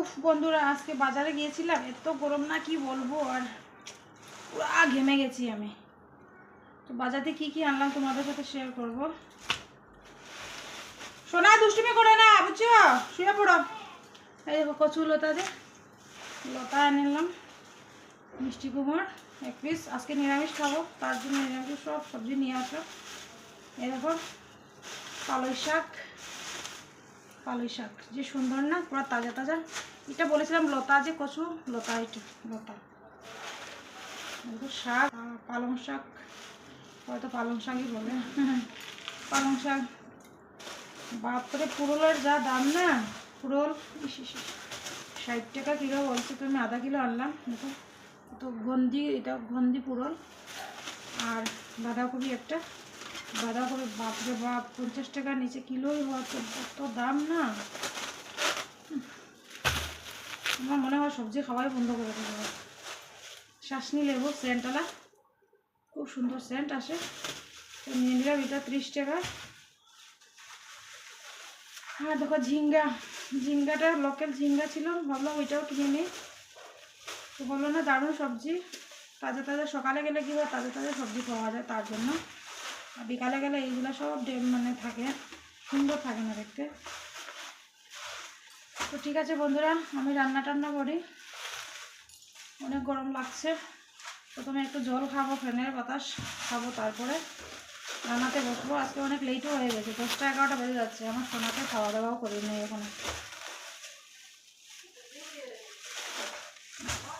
উফ বন্ধুরা, আজকে বাজারে গিয়েছিলাম, এত গরম না কি বলব, আর পুরা ঘেমে গেছি আমি। তো বাজারে কি কি আনলাম তোমাদের সাথে শেয়ার করব। সোনা, দুষ্টুমি করে না, বুঝছ? শুয়ে পড়ো। এই দেখো, কচু লতা যে লতা আনিলাম মিষ্টি কুমড় এক পিস আজকে নিরামিষ খাব, তার জন্য নিরামিষ সব সবজি নিয়ে আসো। এই দেখো পালই শাক। পালই শাক। যে সুন্দর না, পুরো তাজা তাজা। এটা বলেছিলাম লতা, যে কচু, লতা এটা, লতা। শাক পালং শাক। হয়তো পালং শাকই বলে। পালং শাক। বাপরে পুরোলের যা দাম না, পুরোল। ষাট টাকা কিলো বলছে, তো আমি আধা কিলো আনলাম। দেখো, তো গন্দি এটা গন্দি পুরোল। আর বাঁধাকপি একটা। বাঁধাকপি বাপরে বাপ, পঞ্চাশ টাকার নিচে কিলোই হচ্ছে কত দাম না। আমার মনে হয় সবজি খাওয়াই বন্ধ করে দেবো। শাসনি লেবু সেন্টওয়ালা। খুব সুন্দর সেন্ট আসে। তো নিয়ে নিলাম এটা ত্রিশ টাকা। হ্যাঁ দেখো ঝিঙ্গা। ঝিঙ্গাটা লোকাল ঝিঙ্গা ছিল, ভাবলাম ওইটাও কিনে নিই। তো বলল, না, দারুণ সবজি। তাজা তাজা সকালে গেলে কী হয়? তাজা তাজা সবজি পাওয়া যায় তার জন্য। আর বিকালে গেলে এইগুলো সব মানে থাকে, সুন্দর থাকে না দেখতে। তো ঠিক আছে বন্ধুরা, আমি রান্না টান্না করি। অনেক গরম লাগছে। প্রথমে একটু জল খাব, ফ্যানের বাতাস খাব, তারপরে রান্নাতে বসবো। আজকে অনেক লেটও হয়ে গেছে, দশটা এগারোটা বেজে যাচ্ছে, আমার সোনাকে খাওয়া দাওয়াও করি নেই এখন।